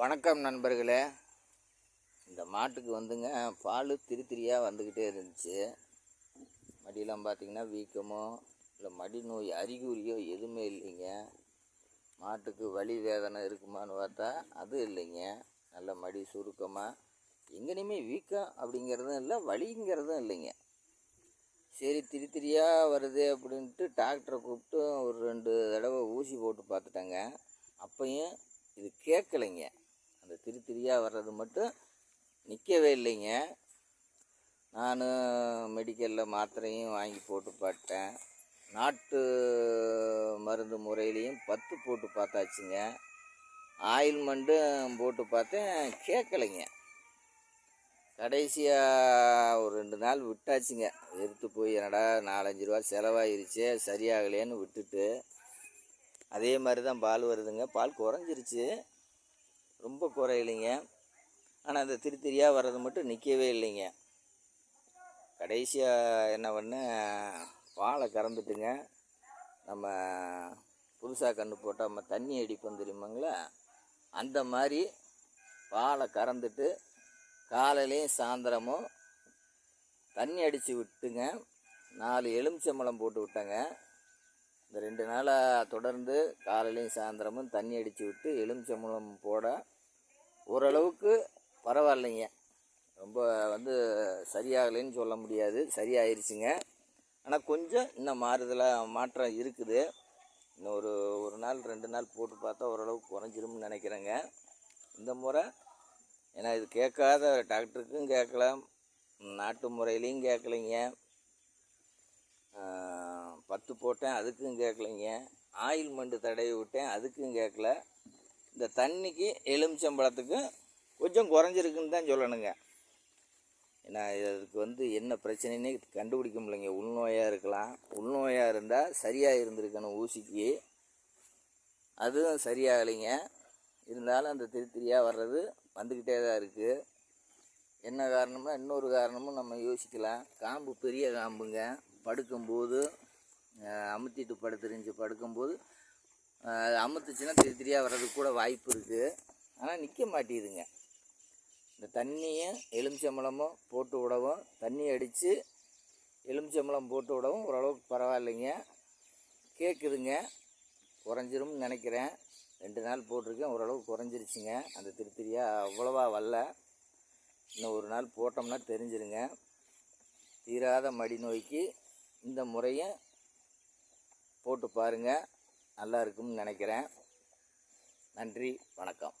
வணக்கம் நண்பர்களே. இந்த மாட்டுக்கு வந்துங்க பால் திரி திரியாக வந்துக்கிட்டே இருந்துச்சு. மடியெல்லாம் பார்த்தீங்கன்னா வீக்கமோ இல்லை மடி நோய் அறிகுறியோ எதுவுமே இல்லைங்க. மாட்டுக்கு வலி வேதனை இருக்குமான்னு பார்த்தா அது இல்லைங்க. நல்ல மடி சுருக்கமாக எங்கேனையுமே வீக்கம் அப்படிங்கிறதும் இல்லை வலிங்கிறதும் இல்லைங்க. சரி திரி திரியாக வருது அப்படின்ட்டு டாக்டரை கூப்பிட்டு ஒரு ரெண்டு தடவை ஊசி போட்டு பார்த்துட்டேங்க. அப்பையும் இது கேட்கலைங்க. அந்த திரி திரியாக வர்றது மட்டும் நிற்கவே இல்லைங்க. நான் மெடிக்கலில் மாத்திரையும் வாங்கி போட்டு பார்த்தேன் நாட்டு மருந்து முறையிலையும் பத்து போட்டு பார்த்தாச்சுங்க ஆயில்மெண்ட்டும் போட்டு பார்த்தேன் கேட்கலைங்க கடைசியாக ஒரு ரெண்டு நாள் விட்டாச்சுங்க. எடுத்து போய் என்னடா நாலஞ்சு ரூபா செலவாயிருச்சு சரியாகலேன்னு விட்டுட்டு. அதே மாதிரி தான் பால் வருதுங்க. பால் குறைஞ்சிருச்சு. ரொம்ப குறையிலைங்க. ஆனால் அந்த திருத்திரியாக வர்றது மட்டும் நிற்கவே இல்லைங்க. கடைசியாக என்ன பண்ணு பாலை கறந்துட்டுங்க. நம்ம புதுசாக கன்று போட்டால் நம்ம தண்ணி அடிப்போம் தெரியுமாங்களா? அந்த மாதிரி பாலை கறந்துட்டு காலையிலையும் சாயந்தரமும் தண்ணி அடித்து விட்டுங்க. நாலு எலுமிச்சம்பழம் போட்டு விட்டேங்க. இந்த ரெண்டு நாளாக தொடர்ந்து காலையிலையும் சாயந்தரமும் தண்ணி அடித்து விட்டு எலுமிச்சம்பழம் போட ஓரளவுக்கு பரவாயில்லைங்க. ரொம்ப வந்து சரியாகலைன்னு சொல்ல முடியாது. சரியாயிருச்சுங்க. ஆனால் கொஞ்சம் இன்னும் மாறுதலாக மாற்றம் இருக்குது. இன்னும் ஒரு ஒரு நாள் ரெண்டு நாள் போட்டு பார்த்தா ஓரளவுக்கு குறைஞ்சிரும்னு நினைக்கிறேங்க. இந்த முறை ஏன்னா இது கேட்காத டாக்டருக்கும் கேட்கலாம். நாட்டு முறையிலையும் கேட்கலைங்க. ஆஹ், போட்டேன் அதுக்கும் கேட்கலைங்க ஆயில் மண்டு தடவி விட்டேன் அதுக்கும் கேட்கல இந்த தண்ணிக்கு எலுமிச்சம்பழத்துக்கும் கொஞ்சம் குறைஞ்சிருக்குன்னு தான் சொல்லணுங்க. ஏன்னா இதுக்கு வந்து என்ன பிரச்சனைன்னு கண்டுபிடிக்க முடியலைங்க. உள்நோயாக இருக்கலாம். உள்நோயாக இருந்தால் சரியாக இருந்திருக்கணும் ஊசிக்கு. அதுவும் சரியாகலைங்க. இருந்தாலும் அந்த திருத்திரியாக வர்றது வந்துக்கிட்டே தான் இருக்குது என்ன காரணம்னா இன்னொரு காரணமும் நம்ம யோசிக்கலாம். காம்பு பெரிய காம்புங்க. படுக்கும்போது அமுத்திட்டு படுத்துருந்துச்சு படுக்கும்போது அமுத்துச்சுன்னா திரு திரியாக வர்றதுக்கு கூட வாய்ப்பு இருக்குது ஆனால் நிற்க மாட்டேதுங்க இந்த தண்ணியும் எலுமிச்சம்பழமும் போட்டு விடவும் தண்ணி அடித்து எலுமிச்சம்பழம் போட்டு விடவும் ஓரளவுக்கு பரவாயில்லைங்க. கேட்குதுங்க குறைஞ்சிரும்னு நினைக்கிறேன். ரெண்டு நாள் போட்டிருக்கேன். ஓரளவு குறைஞ்சிருச்சுங்க. அந்த திருத்திரியாக அவ்வளவா வரல. இன்னும் ஒரு நாள் போட்டோம்னா தெரிஞ்சிருங்க. தீராத மடி நோய்க்கு இந்த முறையும் போட்டு பாருங்கள் நல்லா இருக்கும்னு நினைக்கிறேன். நன்றி வணக்கம்.